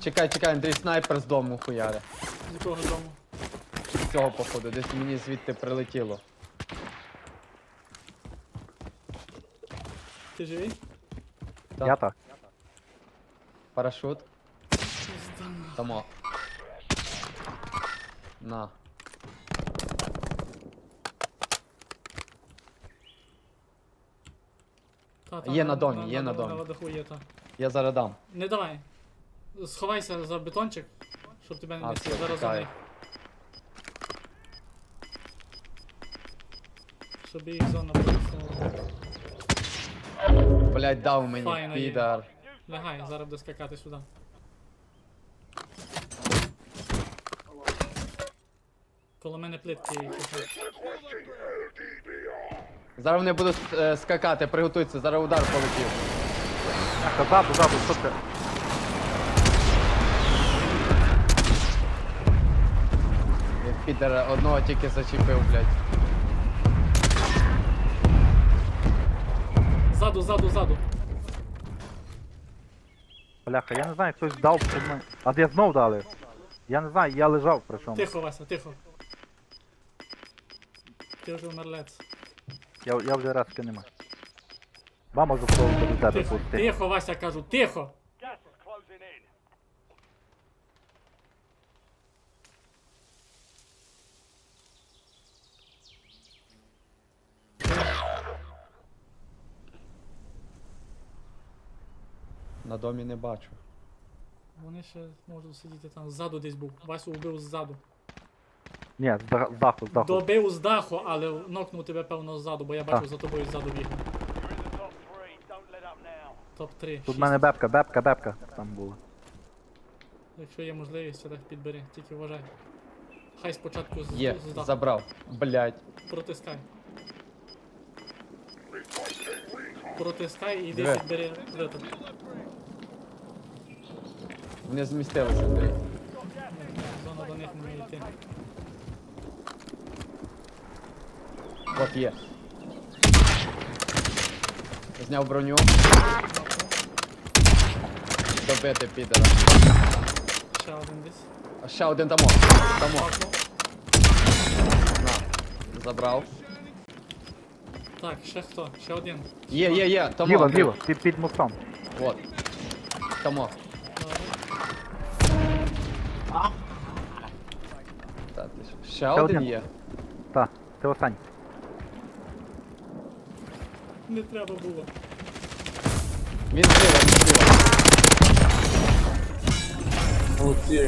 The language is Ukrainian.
Чекай, чекай, Андрій, снайпер з дому хуяре. З якого дому? З цього походу, десь мені звідти прилетіло. Ти живий? Так. Я так. Парашут. Тамо. На. Та, та, Є на домі, є на домі. даху є, та. Я зараз дам. Не давай. Сховайся за бетончик, щоб тебе не несли. Зараз них. Щоб їх зона приснула. Блять, дав мені, Файно є. підар. Лягай, зараз буде скакати сюди. Коло мене плитки кидають. Зараз вони будуть е, скакати, приготуйтеся, зараз удар полетів. Так, ззаду, ззаду, що ти? Одного тільки зачепив, блять. Ззаду, ззаду, ззаду. Бляха, я не знаю, хтось дав під мене. А де знов дали? Я не знаю, я лежав при чому. Тихо, Вася, тихо. Ти вже умерлець. Я, я вже разки нема. Мама засловити до тебе Тихо, пусти. тихо, Вася, кажу, тихо. Gas is closing in. На домі не бачу. Вони ще можуть сидіти там. Ззаду десь був. Васю вбив ззаду. Ні, з да- з даху, з даху. Добив з даху, але нокнув тебе певно ззаду, бо я бачив Так. за тобою ззаду бігав. You're in the top three. Don't let up now. Топ-3. Тут в мене бепка, бепка, бепка там була. Якщо є можливість, сюди підбери, тільки вважай. Хай спочатку з, Є, з даху. забрав. Блять. Протискай. Протискай і йди Де? підбери. Вони змістилися, Андрій. Зона до них не йти. От є. Зняв броню. Добити підара. Ще один десь. А ще один тамо. Тамо. На. Забрав. Так, ще хто? Ще один. Є, є, є. Тамо. Зліва, зліва, під, під мостом. От. Тамо. Добре. Та ти що, Ще Ще один один. є. Та, це останній. Не треба було. Він зліва, він зліва. Молодці.